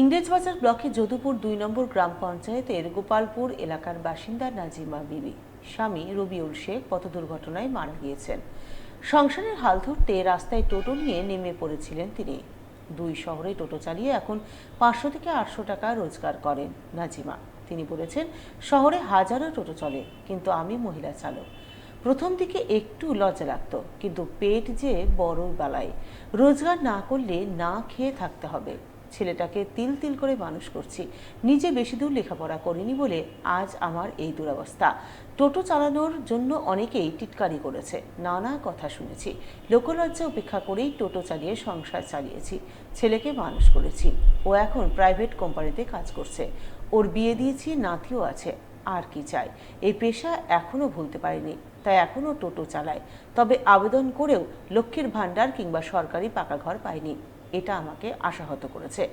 ইংরেজবাজার ব্লকে যদুপুর দুই নম্বর গ্রাম পঞ্চায়েতের গোপালপুর এলাকার বাসিন্দা নাজিমা বিবি, স্বামী রবিউল শেখ পথ দুর্ঘটনায় মারা গিয়েছেন। সংসারের হাল ধরতে রাস্তায় টোটো নিয়ে নেমে পড়েছিলেন তিনি। দুই শহরে টোটো চালিয়ে এখন পাঁচশো থেকে আটশো টাকা রোজগার করেন নাজিমা। তিনি বলেছেন, শহরে হাজারো টোটো চলে, কিন্তু আমি মহিলা চালক। প্রথম দিকে একটু লজ্জা লাগতো, কিন্তু পেট যে বড় বালাই রোজগার না করলে না খেয়ে থাকতে হবে। ছেলেটাকে তিল তিল করে মানুষ করছি। নিজে বেশি দূর লেখাপড়া করিনি বলে আজ আমার এই দুরবস্থা। টোটো চালানোর জন্য অনেকেই টিটকারি করেছে। নানা কথা শুনেছি। লোকলজ্জা উপেক্ষা করেই টোটো চালিয়ে সংসার চালিয়েছি। ছেলেকে মানুষ করেছি। ও এখন প্রাইভেট কোম্পানিতে কাজ করছে। ওর বিয়ে দিয়েছি, নাতিও আছে। আর কি চাই? এই পেশা এখনও ভুলতে পারিনি, তাই এখনও টোটো চালায় তবে আবেদন করেও লক্ষ্মীর ভাণ্ডার কিংবা সরকারি পাকা ঘর পাইনি। এটা আমাকে আশাহত করেছে।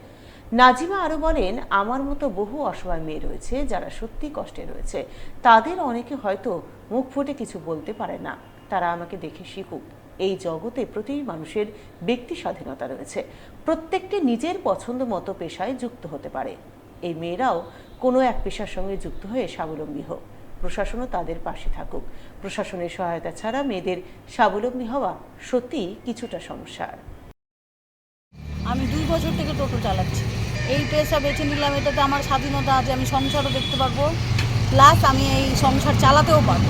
নাজিমা আরও বলেন, আমার মতো বহু অসহায় মেয়ে রয়েছে যারা সত্যি কষ্টে রয়েছে। তাদের অনেকে হয়তো মুখ ফুটে কিছু বলতে পারে না। তারা আমাকে দেখে শিখুক। এই জগতে প্রতিটি মানুষের ব্যক্তি স্বাধীনতা রয়েছে। প্রত্যেকটি নিজের পছন্দ মতো পেশায় যুক্ত হতে পারে। এই মেয়েরাও কোনো এক পেশার সঙ্গে যুক্ত হয়ে স্বাবলম্বী হোক। প্রশাসনও তাদের পাশে থাকুক। প্রশাসনের সহায়তা ছাড়া মেয়েদের স্বাবলম্বী হওয়া সত্যিই কিছুটা সমস্যার। আমি দুই বছর থেকে টোটো চালাচ্ছি। এই পেশা বেছে নিলাম, এটাতে আমার স্বাধীনতা আছে, আমি সংসারও দেখতে পারব। প্লাস আমি এই সংসার চালাতেও পারব।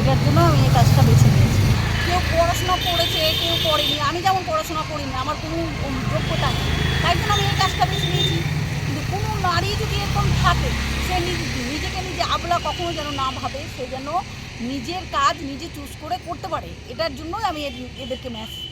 এটার জন্য আমি এই কাজটা বেছে নিয়েছি। কেউ পড়াশোনা করেছে, কেউ করেনি। আমি যেমন পড়াশোনা করিনি, আমার কোনো যোগ্যতা নেই। তাই জন্য আমি এই কাজটা বেছে নিয়েছি। কিন্তু কোনো নারী যদি এরকম থাকে, সে নিজ- নিজেকে নিজে আবলা কখনো যেন না ভাবে, সে যেন নিজের কাজ নিজে চুজ করে করতে পারে। এটার জন্যই আমি এদ- এদেরকে ম্যাচ